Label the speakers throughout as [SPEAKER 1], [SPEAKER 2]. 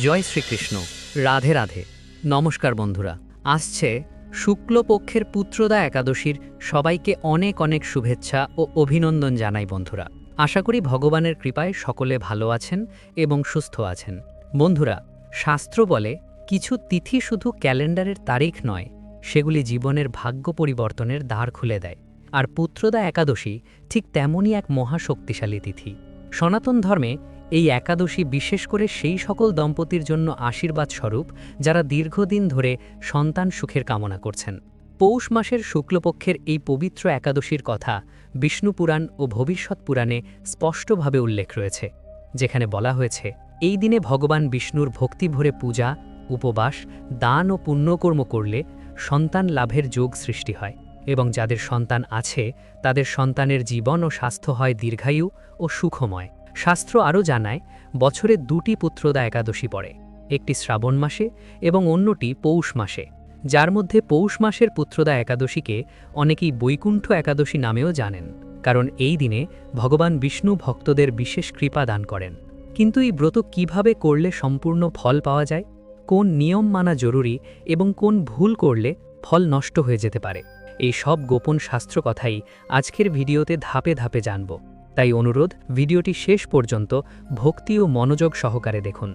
[SPEAKER 1] জয় শ্রীকৃষ্ণ। রাধে রাধে। নমস্কার বন্ধুরা। আসছে শুক্লপক্ষের পুত্রদা একাদশীর সবাইকে অনেক অনেক শুভেচ্ছা ও অভিনন্দন জানাই বন্ধুরা। আশা করি ভগবানের কৃপায় সকলে ভালো আছেন এবং সুস্থ আছেন। বন্ধুরা, শাস্ত্র বলে, কিছু তিথি শুধু ক্যালেন্ডারের তারিখ নয়, সেগুলি জীবনের ভাগ্য পরিবর্তনের দ্বার খুলে দেয়। আর পুত্রদা একাদশী ঠিক তেমনই এক মহাশক্তিশালী তিথি। সনাতন ধর্মে এই একাদশী বিশেষ করে সেই সকল দম্পতির জন্য আশীর্বাদ স্বরূপ যারা দীর্ঘদিন ধরে সন্তান সুখের কামনা করছেন। পৌষ মাসের শুক্লপক্ষের এই পবিত্র একাদশীর কথা বিষ্ণু পুরাণ ও ভবিষ্যৎ পুরাণে স্পষ্টভাবে উল্লেখ রয়েছে, যেখানে বলা হয়েছে, এই দিনে ভগবান বিষ্ণুর ভক্তি ভরে পূজা, উপবাস, দান ও পুণ্যকর্ম করলে সন্তান লাভের যোগ সৃষ্টি হয় এবং যাদের সন্তান আছে, তাদের সন্তানের জীবন ও স্বাস্থ্য হয় দীর্ঘায়ু ও সুখময়। শাস্ত্র আরও জানায়, বছরে দুটি পুত্রদা একাদশী পড়ে, একটি শ্রাবণ মাসে এবং অন্যটি পৌষ মাসে, যার মধ্যে পৌষ মাসের পুত্রদা একাদশীকে অনেকেই বৈকুণ্ঠ একাদশী নামেও জানেন, কারণ এই দিনে ভগবান বিষ্ণু ভক্তদের বিশেষ কৃপা দান করেন। কিন্তু এই ব্রত কীভাবে করলে সম্পূর্ণ ফল পাওয়া যায়? কোন নিয়ম মানা জরুরি এবং কোন ভুল করলে ফল নষ্ট হয়ে যেতে পারে? এই সব গোপন শাস্ত্র কথাই আজকের ভিডিওতে ধাপে ধাপে জানব। তাই অনুরোধ, ভিডিওটি শেষ পর্যন্ত ভক্তি ও মনোযোগ সহকারে দেখুন।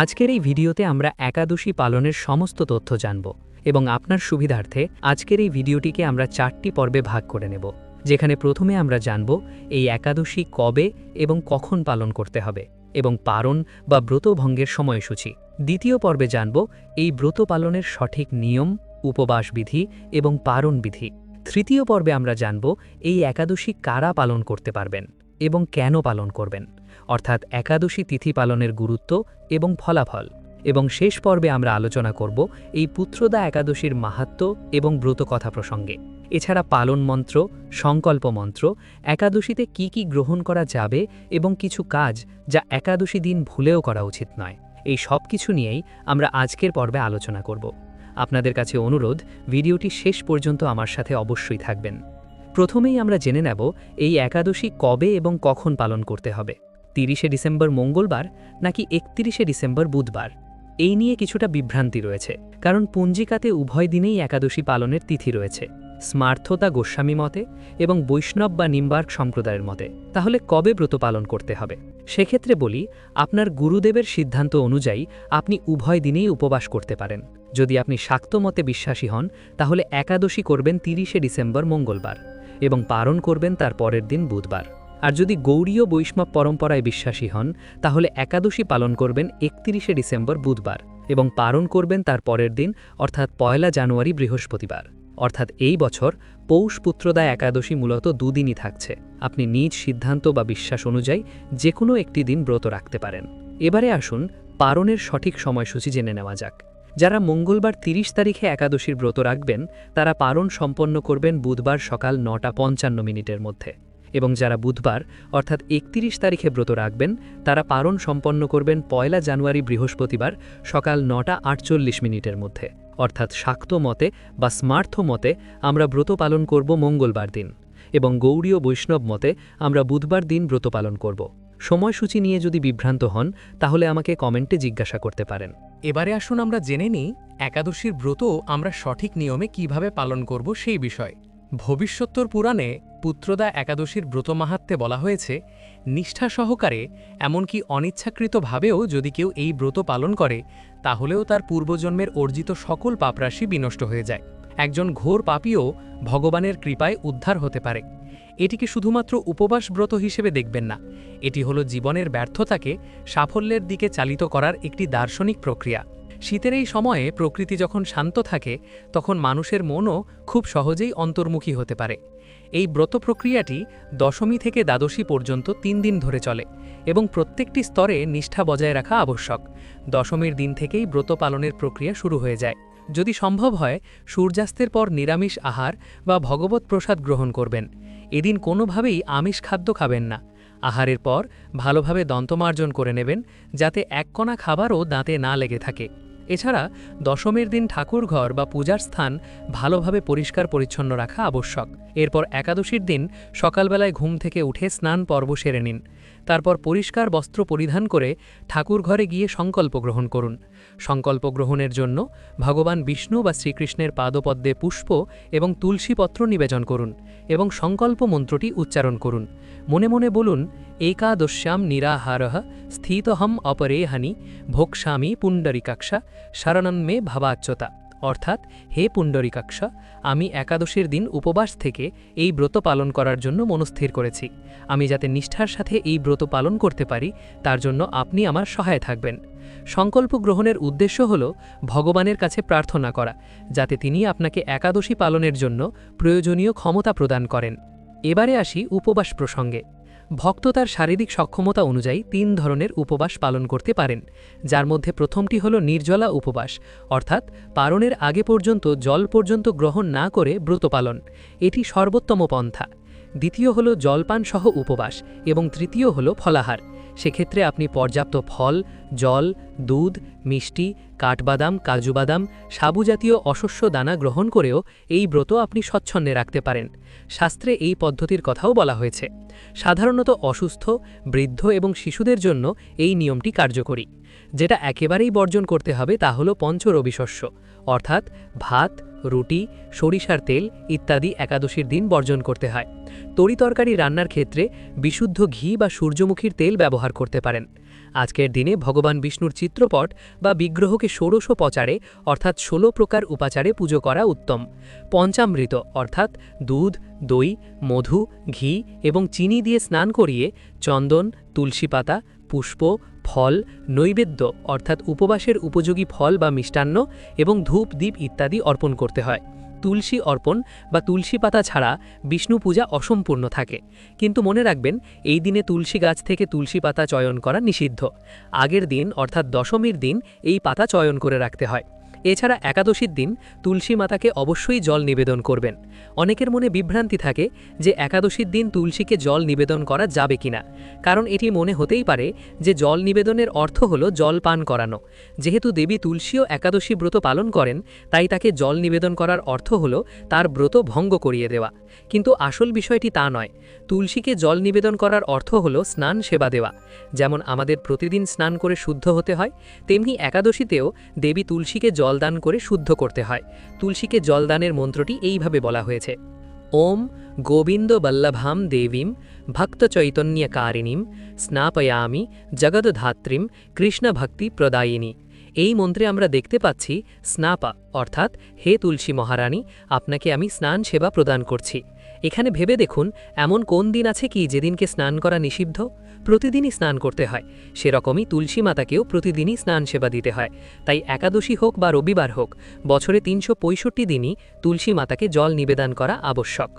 [SPEAKER 1] আজকের এই ভিডিওতে আমরা একাদশী পালনের সমস্ত তথ্য জানব এবং আপনার সুবিধার্থে আজকের এই ভিডিওটিকে আমরা চারটি পর্বে ভাগ করে নেব, যেখানে প্রথমে আমরা জানব এই একাদশী কবে এবং কখন পালন করতে হবে এবং পারণ বা ব্রতভঙ্গের সময়সূচি। দ্বিতীয় পর্বে জানব এই ব্রত পালনের সঠিক নিয়ম, উপবাস বিধি এবং পারণ বিধি। তৃতীয় পর্বে আমরা জানব এই একাদশী কারা পালন করতে পারবেন। এবং কেন পালন করবেন, অর্থাৎ একাদশী তিথি পালনের গুরুত্ব এবং ফলাফল। এবং শেষ পর্বে আমরা আলোচনা করব এই পুত্রদা একাদশীর মাহাত্ম এবং ব্রত কথা প্রসঙ্গে। এছাড়া পালন মন্ত্র, সংকল্প মন্ত্র, একাদশীতে কি কি গ্রহণ করা যাবে এবং কিছু কাজ যা একাদশী দিন ভুলেও করা উচিত নয়, এই সব কিছু নিয়েই আমরা আজকের পর্বে আলোচনা করব। আপনাদের কাছে অনুরোধ, ভিডিওটি শেষ পর্যন্ত আমার সাথে অবশ্যই থাকবেন। প্রথমেই আমরা জেনে নেব এই একাদশী কবে এবং কখন পালন করতে হবে। তিরিশে ডিসেম্বর মঙ্গলবার নাকি একত্রিশে ডিসেম্বর বুধবার? এই নিয়ে কিছুটা বিভ্রান্তি রয়েছে, কারণ পঞ্জিকাতে উভয় দিনেই একাদশী পালনের তিথি রয়েছে। স্মার্থতা গোস্বামী মতে এবং বৈষ্ণব বা নিম্বার্ক সম্প্রদায়ের মতে, তাহলে কবে ব্রত পালন করতে হবে? সেক্ষেত্রে বলি, আপনার গুরুদেবের সিদ্ধান্ত অনুযায়ী আপনি উভয় দিনেই উপবাস করতে পারেন। যদি আপনি শাক্ত মতে বিশ্বাসী হন, তাহলে একাদশী করবেন তিরিশে ডিসেম্বর মঙ্গলবার। এবং পালন করবেন তার পরের দিন বুধবার। আর যদি গৌরীয় বৈষ্ণব পরম্পরায় বিশ্বাসী হন, তাহলে একাদশী পালন করবেন একত্রিশে ডিসেম্বর বুধবার এবং পালন করবেন তার পরের দিন, অর্থাৎ পয়লা জানুয়ারি বৃহস্পতিবার। অর্থাৎ এই বছর পৌষ পুত্রদা একাদশী মূলত দুদিনই থাকছে। আপনি নিজ সিদ্ধান্ত বা বিশ্বাস অনুযায়ী যে কোনো একটি দিন ব্রত রাখতে পারেন। এবারে আসুন পারণের সঠিক সময়সূচি জেনে নেওয়া যাক। যারা মঙ্গলবার ৩০ তারিখে একাদশীর ব্রত রাখবেন, তারা পারণ সম্পন্ন করবেন বুধবার সকাল নটা পঞ্চান্ন মিনিটের মধ্যে। এবং যারা বুধবার, অর্থাৎ একত্রিশ তারিখে ব্রত রাখবেন, তারা পারণ সম্পন্ন করবেন পয়লা জানুয়ারি বৃহস্পতিবার সকাল নটা আটচল্লিশ মিনিটের মধ্যে। অর্থাৎ শাক্ত মতে বা স্মার্থ মতে আমরা ব্রত পালন করব মঙ্গলবার দিন এবং গৌড়ীয় বৈষ্ণব মতে আমরা বুধবার দিন ব্রত পালন করব। সময়সূচি নিয়ে যদি বিভ্রান্ত হন, তাহলে আমাকে কমেন্টে জিজ্ঞাসা করতে পারেন।
[SPEAKER 2] এবারে আসুন আমরা জেনে নিই একাদশীর ব্রত আমরা সঠিক নিয়মে কীভাবে পালন করব সেই বিষয়। ভবিষ্যত্তর পুরাণে পুত্রদা একাদশীর ব্রত মাহাত্মে বলা হয়েছে, নিষ্ঠা সহকারে এমনকি অনিচ্ছাকৃতভাবেও যদি কেউ এই ব্রত পালন করে, তাহলেও তার পূর্বজন্মের অর্জিত সকল পাপরাশি বিনষ্ট হয়ে যায়। একজন ঘোর পাপীও ভগবানের কৃপায় উদ্ধার হতে পারে। এটিকে শুধুমাত্র উপবাস ব্রত হিসেবে দেখবেন না। এটি হলো জীবনের ব্যর্থতাকে সাফল্যের দিকে চালিত করার একটি দার্শনিক প্রক্রিয়া। শীতের এই সময়ে প্রকৃতি যখন শান্ত থাকে, তখন মানুষের মনও খুব সহজেই অন্তর্মুখী হতে পারে। এই ব্রত প্রক্রিয়াটি দশমী থেকে দ্বাদশী পর্যন্ত তিন দিন ধরে চলে এবং প্রত্যেকটি স্তরে নিষ্ঠা বজায় রাখা আবশ্যক। দশমীর দিন থেকেই ব্রত পালনের প্রক্রিয়া শুরু হয়ে যায়। যদি সম্ভব হয়, সূর্যাস্তের পর নিরামিষ আহার বা ভগবত প্রসাদ গ্রহণ করবেন। এদিন কোনোভাবেই আমিষ খাদ্য খাবেন না। আহারের পর ভালোভাবে দন্তমার্জন করে নেবেন, যাতে এক কণা খাবারও দাঁতে না লেগে থাকে। এছাড়া দশমীর দিন ঠাকুরঘর বা পূজার স্থান ভালোভাবে পরিষ্কার পরিচ্ছন্ন রাখা আবশ্যক। এরপর একাদশীর দিন সকালবেলায় ঘুম থেকে উঠে স্নান পর্ব সেরে নিন। তারপর পরিষ্কার বস্ত্র পরিধান করে ঠাকুর ঘরে গিয়ে সংকল্প গ্রহণ করুন। সংকল্প গ্রহণের জন্য ভগবান বিষ্ণু বা শ্রীকৃষ্ণের পাদপদ্মে পুষ্প এবং তুলসীপত্র নিবেদন করুন এবং সংকল্প মন্ত্রটি উচ্চারণ করুন। মনে মনে বলুন, একাদশ্যাম নিরাহারহ স্থিতহম অপরেহানি ভোক্সামি পুণ্ডরিকাক্ষা শরণন্মে ভাবাচ্যতা। অর্থাৎ, হে পুণ্ডরিকাক্ষা, আমি একাদশীর দিন উপবাস থেকে এই ব্রত পালন করার জন্য মনস্থির করেছি। আমি যাতে নিষ্ঠার সাথে এই ব্রত পালন করতে পারি, তার জন্য আপনি আমার সহায় থাকবেন। সংকল্প গ্রহণের উদ্দেশ্য হল ভগবানের কাছে প্রার্থনা করা, যাতে তিনি আপনাকে একাদশী পালনের জন্য প্রয়োজনীয় ক্ষমতা প্রদান করেন। এবারে আসি উপবাস প্রসঙ্গে। ভক্ত তার শারীরিক সক্ষমতা অনুযায়ী তিন ধরনের উপবাস পালন করতে পারেন, যার মধ্যে প্রথমটি হল নির্জলা উপবাস, অর্থাৎ পারণের আগে পর্যন্ত জল পর্যন্ত গ্রহণ না করে ব্রত পালন। এটি সর্বোত্তম পন্থা। দ্বিতীয় হল জলপান সহ উপবাস এবং তৃতীয় হল ফলাহার। সেক্ষেত্রে আপনি পর্যাপ্ত ফল, জল, দুধ, মিষ্টি, কাঠবাদাম, কাজুবাদাম, সাবুজাতীয় অশস্য দানা গ্রহণ করেও এই ব্রত আপনি স্বচ্ছন্দে রাখতে পারেন। শাস্ত্রে এই পদ্ধতির কথাও বলা হয়েছে। সাধারণত অসুস্থ, বৃদ্ধ এবং শিশুদের জন্য এই নিয়মটি কার্যকরী। যেটা একেবারেই বর্জন করতে হবে তা হল পঞ্চরবিশস্য, অর্থাৎ ভাত রুটি, সরিষার তেল ইত্যাদি একাদশীর দিন বর্জন করতে হয়। তরিতরকারি রান্নার ক্ষেত্রে বিশুদ্ধ ঘি বা সূর্যমুখীর তেল ব্যবহার করতে পারেন। আজকের দিনে ভগবান বিষ্ণুর চিত্রপট বা বিগ্রহকে ষোড়শ পচারে অর্থাৎ ষোলো প্রকার উপাচারে পুজো করা উত্তম। পঞ্চামৃত অর্থাৎ দুধ, দই, মধু, ঘি এবং চিনি দিয়ে স্নান করিয়ে চন্দন, তুলসী পাতা, পুষ্প ফল, নৈবেদ্য অর্থাৎ উপবাসের উপযোগী ফল বা মিষ্টান্ন এবং ধূপ দ্বীপ ইত্যাদি অর্পণ করতে হয়। তুলসী অর্পণ বা তুলসী পাতা ছাড়া বিষ্ণু পূজা অসম্পূর্ণ থাকে। কিন্তু মনে রাখবেন, এই দিনে তুলসী গাছ থেকে তুলসী পাতা চয়ন করা নিষিদ্ধ। আগের দিন অর্থাৎ দশমীর দিন এই পাতা চয়ন করে রাখতে হয়। এছাড়া একাদশীর দিন তুলসী মাতাকে অবশ্যই জল নিবেদন করবেন। অনেকের মনে বিভ্রান্তি থাকে যে একাদশীর দিন তুলসীকে জল নিবেদন করা যাবে কিনা, কারণ এটি মনে হতেই পারে যে জল নিবেদনের অর্থ হল জল পান করানো। যেহেতু দেবী তুলসীও একাদশী ব্রত পালন করেন, তাই তাকে জল নিবেদন করার অর্থ হল তার ব্রত ভঙ্গ করিয়ে দেওয়া। কিন্তু আসল বিষয়টি তা নয়। তুলসীকে জল নিবেদন করার অর্থ হল স্নান সেবা দেওয়া। যেমন আমাদের প্রতিদিন স্নান করে শুদ্ধ হতে হয়, তেমনি একাদশীতেও দেবী তুলসীকে জলদান করে শুদ্ধ করতে হয়। তুলসীকে জলদানের মন্ত্রটি এইভাবে বলা হয়েছে। ওম গোবিন্দ বল্লভাম দেবীম ভক্ত চৈতন্যকারিণীম স্নাপয়ামি জগদ্ধাত্রীম কৃষ্ণভক্তি প্রদায়িনী। এই মন্ত্রে আমরা দেখতে পাচ্ছি স্নাপা, অর্থাৎ হে তুলসী মহারানী, আপনাকে আমি স্নান সেবা প্রদান করছি। এখানে ভেবে দেখুন, এমন কোন দিন আছে কি যেদিনকে স্নান করা নিষিদ্ধ? প্রতিদিনই স্নান করতে হয়। সেরকমই তুলসী মাতাকেও প্রতিদিনই স্নান সেবা দিতে হয়। তাই একাদশী হোক বা রবিবার হোক, বছরে তিনশো পঁয়ষট্টি দিনই তুলসী মাতাকে জল নিবেদন করা আবশ্যক।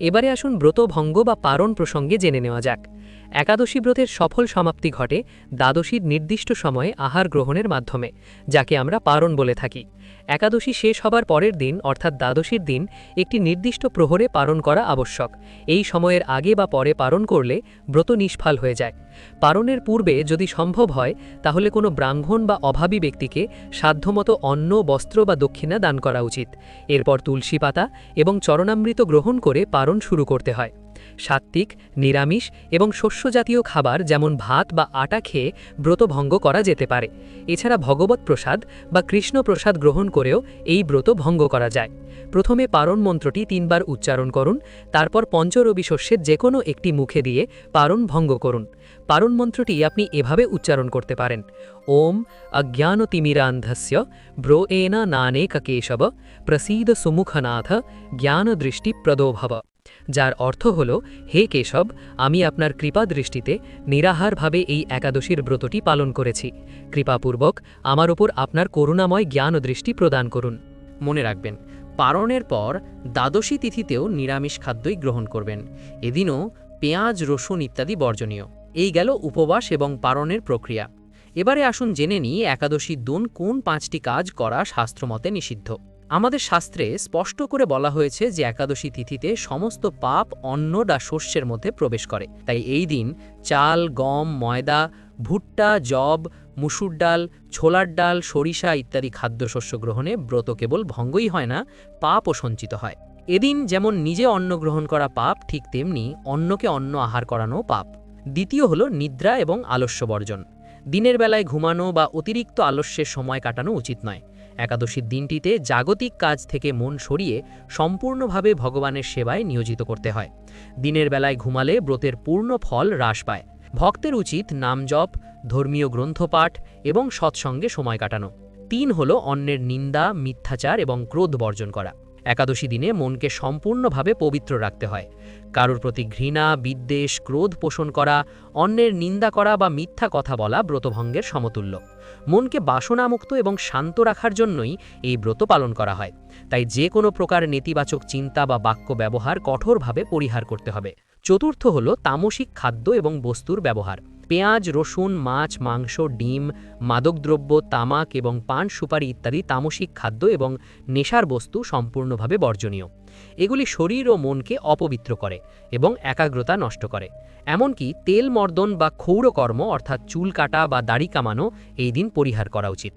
[SPEAKER 2] এবারে আসুন ব্রতভঙ্গ বা পারণ প্রসঙ্গে জেনে নেওয়া যাক। একাদশী ব্রতের সফল সমাপ্তি ঘটে দ্বাদশীর নির্দিষ্ট সময়ে আহার গ্রহণের মাধ্যমে, যাকে আমরা পারণ বলে থাকি। একাদশী শেষ হবার পরের দিন, অর্থাৎ দ্বাদশীর দিন, একটি নির্দিষ্ট প্রহরে পারণ করা আবশ্যক। এই সময়ের আগে বা পরে পারণ করলে ব্রত নিষ্ফল হয়ে যায়। পারণের পূর্বে যদি সম্ভব হয়, তাহলে কোনো ব্রাহ্মণ বা অভাবী ব্যক্তিকে সাধ্যমতো অন্ন, বস্ত্র বা দক্ষিণা দান করা উচিত। এরপর তুলসী পাতা এবং চরণামৃত গ্রহণ করে পারণ শুরু করতে হয়। সাত্ত্বিক, নিরামিষ এবং শস্যজাতীয় খাবার যেমন ভাত বা আটা খেয়ে ব্রত ভঙ্গ করা যেতে পারে। এছাড়া ভগবত প্রসাদ বা কৃষ্ণ প্রসাদ গ্রহণ করেও এই ব্রত ভঙ্গ করা যায়। প্রথমে পারণ মন্ত্রটি তিনবার উচ্চারণ করুন, তারপর পঞ্চরবি শস্যের যে কোনো একটি মুখে দিয়ে পারণ ভঙ্গ করুন। পারণ মন্ত্রটি আপনি এভাবে উচ্চারণ করতে পারেন। ওম অজ্ঞানতিমিরান্ধস্য এনা নানেক কেশব প্রসীদ সুমুখনাথ জ্ঞানদৃষ্টি প্রদোভব যার অর্থ হল, হে কেশব, আমি আপনার কৃপা দৃষ্টিতে নিরাহারভাবে এই একাদশীর ব্রতটি পালন করেছি। কৃপাপূর্বক আমার ওপর আপনার করুণাময় জ্ঞান ও দৃষ্টি প্রদান করুন।
[SPEAKER 1] মনে রাখবেন, পারণের পর দ্বাদশী তিথিতেও নিরামিষ খাদ্যই গ্রহণ করবেন। এদিনও পেঁয়াজ, রসুন ইত্যাদি বর্জনীয়। এই গেল উপবাস এবং পারণের প্রক্রিয়া। এবারে আসুন জেনে নিই একাদশী দুন কোন পাঁচটি কাজ করা শাস্ত্রমতে নিষিদ্ধ। আমাদের শাস্ত্রে স্পষ্ট করে বলা হয়েছে যে একাদশী তিথিতে সমস্ত পাপ, অন্ন বা শস্যের মধ্যে প্রবেশ করে। তাই এই দিন চাল, গম, ময়দা, ভুট্টা জব মুসুর ডাল, ছোলার ডাল, সরিষা ইত্যাদি খাদ্যশস্য গ্রহণে ব্রত কেবল ভঙ্গই হয় না, পাপও সঞ্চিত হয়। এদিন যেমন নিজে অন্ন গ্রহণ করা পাপ, ঠিক তেমনি অন্যকে অন্ন আহার করানো পাপ। দ্বিতীয় হলো নিদ্রা এবং আলস্য বর্জন। দিনের বেলায় ঘুমানো বা অতিরিক্ত আলস্যের সময় কাটানো উচিত নয়। একাদশীর দিনটিতে জাগতিক কাজ থেকে মন সরিয়ে সম্পূর্ণভাবে ভগবানের সেবায় নিয়োজিত করতে হয়। দিনের বেলায় ঘুমালে ব্রতের পূর্ণ ফল হ্রাস পায়। ভক্তের উচিত নামজপ ধর্মীয় গ্রন্থপাঠ এবং সৎসঙ্গে সময় কাটানো। তিন হল অন্যের নিন্দা, মিথ্যাচার এবং ক্রোধ বর্জন করা। একাদশী দিনে মনকে সম্পূর্ণভাবে পবিত্র রাখতে হয়। কারোর প্রতি ঘৃণা, বিদ্বেষ, ক্রোধ পোষণ করা, অন্যের নিন্দা করা বা মিথ্যা কথা বলা ব্রতভঙ্গের সমতুল্য। মনকে বাসনামুক্ত এবং শান্ত রাখার জন্যই এই ব্রত পালন করা হয়। তাই যে কোনো প্রকার নেতিবাচক চিন্তা বা বাক্য ব্যবহার কঠোরভাবে পরিহার করতে হবে। চতুর্থ হল তামসিক খাদ্য এবং বস্তুর ব্যবহার। পেঁয়াজ, রসুন, মাছ, মাংস, ডিম, মাদকদ্রব্য, তামাক এবং পান, সুপারি ইত্যাদি তামসিক খাদ্য এবং নেশার বস্তু সম্পূর্ণভাবে বর্জনীয়। এগুলি শরীর ও মনকে অপবিত্র করে এবং একাগ্রতা নষ্ট করে। এমনকি তেল মর্দন বা ক্ষৌরকর্ম অর্থাৎ চুল কাটা বা দাড়ি কামানো এই দিন পরিহার করা উচিত।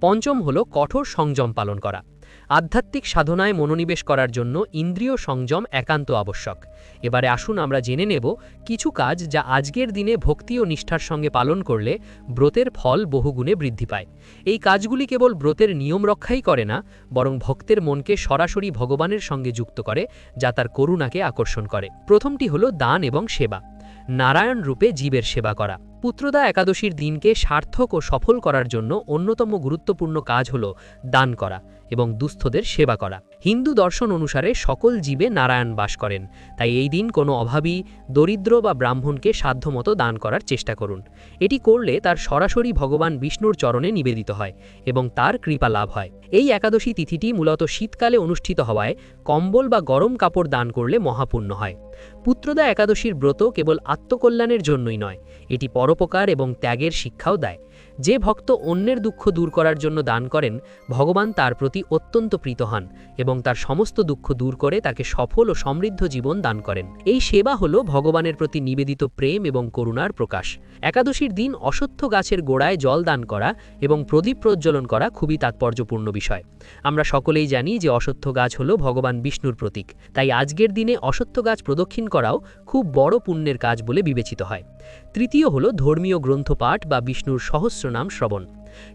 [SPEAKER 1] পঞ্চম হল কঠোর সংযম পালন করা। আধ্যাত্মিক সাধনায় মনোনিবেশ করার জন্য ইন্দ্রিয় সংযম একান্ত আবশ্যক। এবারে আসুন আমরা জেনে নেব কিছু কাজ যা আজকের দিনে ভক্তি ও নিষ্ঠার সঙ্গে পালন করলে ব্রতের ফল বহুগুণে বৃদ্ধি পায়। এই কাজগুলি কেবল ব্রতের নিয়ম রক্ষাই করে না, বরং ভক্তের মনকে সরাসরি ভগবানের সঙ্গে যুক্ত করে, যা তার করুণাকে আকর্ষণ করে। প্রথমটি হল দান এবং সেবা। নারায়ণ রূপে জীবের সেবা করা। পুত্রদা একাদশীর দিনকে সার্থক ও সফল করার জন্য অন্যতম গুরুত্বপূর্ণ কাজ হল দান করা। এবং দুস্থদের সেবা করা। হিন্দু দর্শন অনুসারে সকল জীবে নারায়ণ বাস করেন। তাই এই দিন কোনো অভাবী, দরিদ্র বা ব্রাহ্মণকে সাধ্যমতো দান করার চেষ্টা করুন। এটি করলে তার সরাসরি ভগবান বিষ্ণুর চরণে নিবেদিত হয় এবং তার কৃপা লাভ হয়। এই একাদশী তিথিটি মূলত শীতকালে অনুষ্ঠিত হওয়ায় কম্বল বা গরম কাপড় দান করলে মহাপুণ্য হয়। পুত্রদা একাদশীর ব্রত কেবল আত্মকল্যাণের জন্যই নয়, এটি পরোপকার এবং ত্যাগের শিক্ষাও দেয়। যে ভক্ত অন্যের দুঃখ দূর করার জন্য দান করেন, ভগবান তার প্রতি অত্যন্ত প্রীত হন এবং তার সমস্ত দুঃখ দূর করে তাকে সফল ও সমৃদ্ধ জীবন দান করেন। এই সেবা হল ভগবানের প্রতি নিবেদিত প্রেম এবং করুণার প্রকাশ। একাদশীর দিন অসত্য গাছের গোড়ায় জল দান করা এবং প্রদীপ প্রজ্বলন করা খুবই তাৎপর্যপূর্ণ বিষয়। আমরা সকলেই জানি যে অসত্য গাছ হল ভগবান বিষ্ণুর প্রতীক, তাই আজকের দিনে অসত্য গাছ প্রদক্ষিণ করাও খুব বড় পুণ্যের কাজ বলে বিবেচিত হয়। তৃতীয় হল ধর্মীয় গ্রন্থপাঠ বা বিষ্ণুর সহস্রনাম শ্রবণ।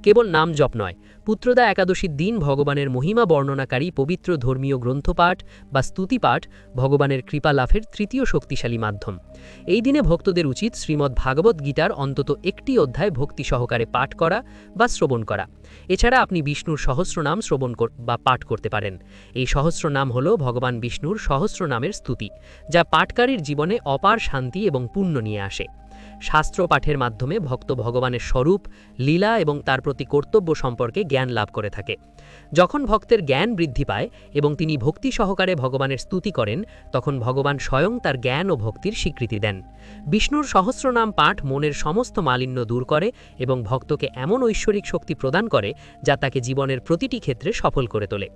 [SPEAKER 1] কেবল নাম জপ নয়, পুত্রদা একাদশীর দিন ভগবানের মহিমা বর্ণনাকারী পবিত্র ধর্মীয় গ্রন্থপাঠ বা স্তুতিপাঠ ভগবানের কৃপা লাভের তৃতীয় শক্তিশালী মাধ্যম। এই দিনে ভক্তদের উচিত শ্রীমদ্ ভাগবত গীতার অন্তত একটি অধ্যায় ভক্তি সহকারে পাঠ করা বা শ্রবণ করা। এছাড়া আপনি বিষ্ণুর সহস্রনাম শ্রবণ বা পাঠ করতে পারেন। এই সহস্রনাম হল ভগবান বিষ্ণুর সহস্রনামের স্তুতি, যা পাঠকারীর জীবনে অপার শান্তি এবং পুণ্য নিয়ে আসে। শাস্ত্র পাঠের মাধ্যমে ভক্ত ভগবানের স্বরূপ, লীলা এবং তার প্রতি কর্তব্য সম্পর্কে জ্ঞান লাভ করে থাকে। যখন ভক্তের জ্ঞান বৃদ্ধি পায় এবং তিনি ভক্তি সহকারে ভগবানের স্তুতি করেন, তখন ভগবান স্বয়ং তার জ্ঞান ও ভক্তির স্বীকৃতি দেন। বিষ্ণুর সহস্রনাম পাঠ মনের সমস্ত মালিন্য দূর করে এবং ভক্তকে এমন ঐশ্বরিক শক্তি প্রদান করে যা তাকে জীবনের প্রতিটি ক্ষেত্রে সফল করে তোলে।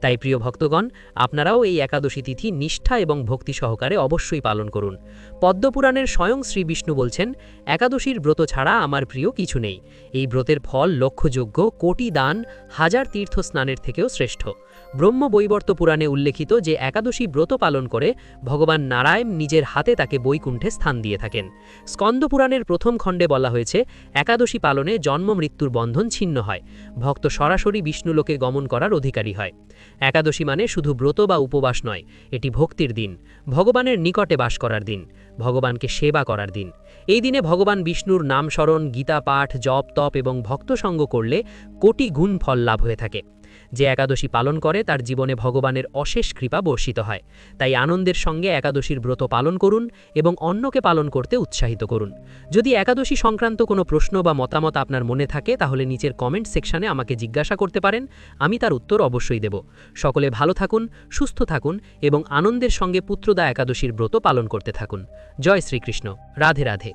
[SPEAKER 1] তাই প্রিয় ভক্তগণ, আপনারাও এই একাদশী তিথি নিষ্ঠা এবং ভক্তি সহকারে অবশ্যই পালন করুন। পদ্মপুরাণের স্বয়ং শ্রী বিষ্ণু বলছেন, একাদশীর ব্রত ছাড়া আমার প্রিয় কিছু নেই। এই ব্রতের ফল লক্ষ্যযোগ্য, কোটি দান, হাজার তীর্থ স্নানের থেকেও শ্রেষ্ঠ। ব্রহ্ম বৈবর্ত পুরাণে উল্লেখিত যে একাদশী ব্রত পালন করে ভগবান নারায়ণ নিজের হাতে তাকে বৈকুণ্ঠে স্থান দিয়ে থাকেন। স্কন্দ পুরাণের প্রথম খণ্ডে বলা হয়েছে, একাদশী পালনে জন্ম মৃত্যুর বন্ধন ছিন্ন হয়, ভক্ত সরাসরি বিষ্ণুলোকে গমন করার অধিকারী হয়। একাদশী মানে শুধু ব্রত বা উপবাস নয়, এটি ভক্তির দিন, ভগবানের নিকটে বাস করার দিন, ভগবানকে সেবা করার দিন। এই দিনে ভগবান বিষ্ণুর নামস্মরণ, গীতা পাঠ, জপ, তপ এবং ভক্ত সঙ্গ করলে কোটি গুণ ফল লাভ হয়ে থাকে। যে একাদশী পালন করে, তার জীবনে ভগবানের অশেষ কৃপা বর্ষিত হয়। তাই আনন্দের সঙ্গে একাদশীর ব্রত পালন করুন এবং অন্যকে পালন করতে উৎসাহিত করুন। যদি একাদশী সংক্রান্ত কোনো প্রশ্ন বা মতামত আপনার মনে থাকে, তাহলে নিচের কমেন্ট সেকশনে আমাকে জিজ্ঞাসা করতে পারেন, আমি তার উত্তর অবশ্যই দেব। সকলে ভালো থাকুন, সুস্থ থাকুন এবং আনন্দের সঙ্গে পুত্রদা একাদশীর ব্রত পালন করতে থাকুন। জয় শ্রীকৃষ্ণ। রাধে রাধে।